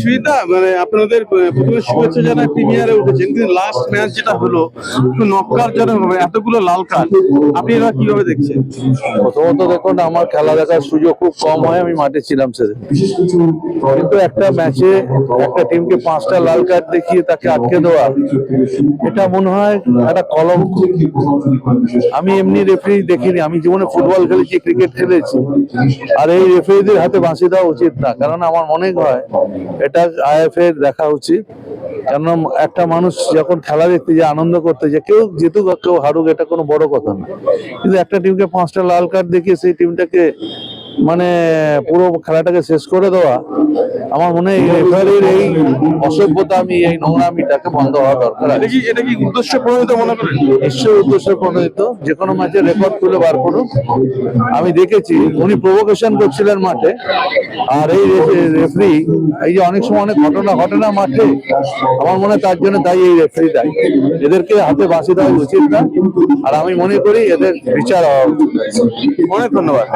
সুবিধা মানে আপনাদের প্রথমে শুভেচ্ছা জানাই প্রিমিয়ারে উঠেছেন কিন্তু লাস্ট ম্যাচ যেটা হলো জনক হবে, এতগুলো লাল কার্ড আপনি এরা কীভাবে দেখছেন? প্রথমত দেখুন, আমার খেলা দেখার সুযোগ খুব কম হয়, আমি মাঠে ছিলাম সেদিন। কিন্তু একটা ম্যাচে একটা টিমকে পাঁচটা লাল কার্ড দেখিয়ে তাকে আটকে দেওয়া, এটা মনে হয় একটা কলঙ্ক আমি এমনি রেফারি দেখিনি, আমি জীবনে ফুটবল খেলেছি ক্রিকেট খেলেছি। আর এই রেফারিদের হাতে বাঁচিয়ে দেওয়া উচিত না, কারণ আমার মনে হয় এটা আইএফ এর দেখা উচিত। কেন একটা মানুষ যখন খেলা দেখতে যে আনন্দ করতে যে কেউ জিতুক কেউ হারুক, এটা কোনো বড় কথা না। কিন্তু একটা টিমকে পাঁচটা লাল কার্ড দেখিয়ে সেই টিমটাকে মানে পুরো খেলাটাকে শেষ করে দেওয়া আমার মনে হয় রেফারির এই অসভ্যতা আমি এই নোংরামিটাকে বন্ধ হওয়া দরকার এটা কি এটা কি উদ্দেশ্য প্রণীত মনে করেন? নিশ্চয়ই উদ্দেশ্য প্রণোদিত। যে কোনো ম্যাচে রেকর্ড তুলে বার করুক। আমি দেখেছি উনি প্রভোকেশন করছিলেন মাঠে। আর এই রেফারি এই যে অনেক সময় অনেক ঘটনা ঘটে না মাঠে আমার মনে হয় তার জন্য দায়ী এই রেফারি দায়ী। এদেরকে হাতে বাঁশি দেওয়া উচিত না। আর আমি মনে করি এদের বিচার হওয়া উচিত। অনেক ধন্যবাদ।